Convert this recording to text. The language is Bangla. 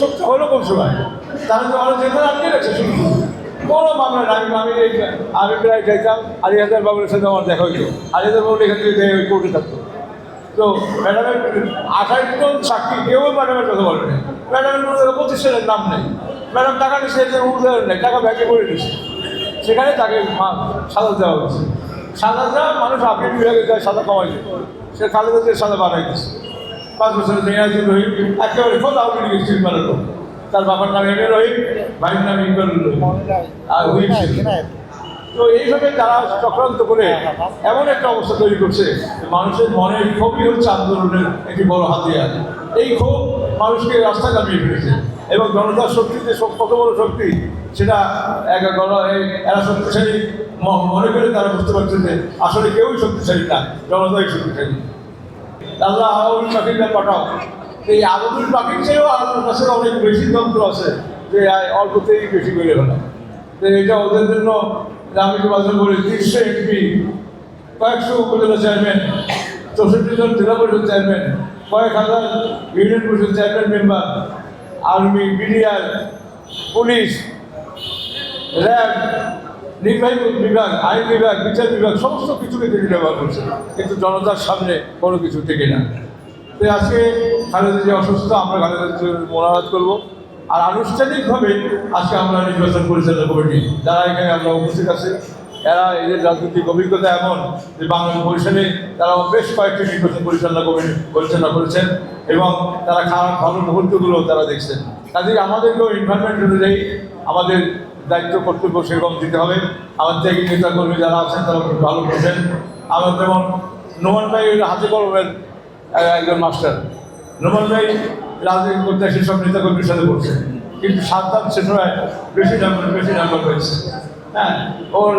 সত্যি হলো কোন সময়? তাহলে তো অনেক যেখানে আটকে গেছে শুধু। কোনো মামলা আমি আমি আমি প্রায় যাইতাম, আলী হাজার বাবুর সাথে আমার দেখা হইতো আলী হাজার বাবুর এখান থেকে ওই কোর্টে থাকতো। তো ম্যাডামের আঠাশ জন সাক্ষী, কেউ ম্যাডামের কথা বলে না ম্যাডামের কোনো প্রতিষ্ঠানের নাম নেই। ম্যাডাম টাকা নিচ্ছে এদের উদাহরণ নেই, টাকা ব্যাগে করে নিচ্ছে সেখানে তাকে সাজা দেওয়া হয়েছে। সাজা দেওয়া মানুষ আপনি বিভাগে যায়, সাজা কমাই সে খালেদাকে সাজা বানাই দিচ্ছে পাঁচ বছরের মেয়াদি রহিম। একেবারে খোদ আউলি গেছিল বানালো তার বাবার নাম এমএ রহিম, ভাইয়ের নাম ইকবালুল আর তো এইভাবে তারা চক্রান্ত করে এমন একটা অবস্থা তৈরি করছে মানুষের মনের ক্ষোভই হচ্ছে আন্দোলনের একটি বড় হাতিয়ার। এই ক্ষোভ মানুষকে রাস্তায় নামিয়ে ফেলেছে এবং জনতার শক্তি, যে সব- কত বড় শক্তি, সেটা এক এরা শক্তিশালী। মনে করে তারা বুঝতে পারছে যে আসলে কেউই শক্তিশালী না, জনতাই শক্তিশালী। আল্লাহ আউল পাখিটা পাঠাও। এই আবুল পাখির চেয়েও আল্লাহর কাছে অনেক বেশি যন্ত্র আছে, যে অল্পতেই বেশি করে ফেলা। তো এটা ওদের জন্য আমি তো বাজার বলি তিনশো এমপি, কয়েকশো উপজেলা চেয়ারম্যান চৌষট্টি জন জেলা পরিষদ চেয়ারম্যান কয়েক হাজার union Parishad chairman member army BDR police RAB নির্বাহী বিভাগ, আইন বিভাগ, বিচার বিভাগ, সমস্ত কিছুকে তিনি ব্যবহার করছে। কিন্তু জনতার সামনে কোনো কিছু থেকে না। তো আজকে খালেদা যে অসুস্থ, আমরা খালেদা মোনাজাত করব। আর আনুষ্ঠানিকভাবে আজকে আমরা নির্বাচন পরিচালনা কমিটি, যারা এখানে আমরা উপস্থিত আছি, এরা এদের রাজনৈতিক অভিজ্ঞতা এমন যে বাংলা পরিষদে তারা বেশ কয়েকটি নির্বাচন পরিচালনা কমিটি পরিচালনা করেছেন এবং তারা খারাপ ভালো মুহূর্তগুলো তারা দেখছেন। কাজে আমাদেরকেও এনভায়রনমেন্ট অনুযায়ী আমাদের দায়িত্ব কর্তব্য সেরকম দিতে হবে। আমার থেকে নেতা কর্মী যারা আছেন, তারা খুব ভালো করছেন আমার যেমন নোমান ভাই হাতে কলমের একজন মাস্টার। নোমান ভাই রাজনীতি করতে সেসব নেতা কর্মীর সাথে করছে কিন্তু সাবধান সে সময় বেশি নাম্বার বেশি নাম্বার হয়েছে। হ্যাঁ ওর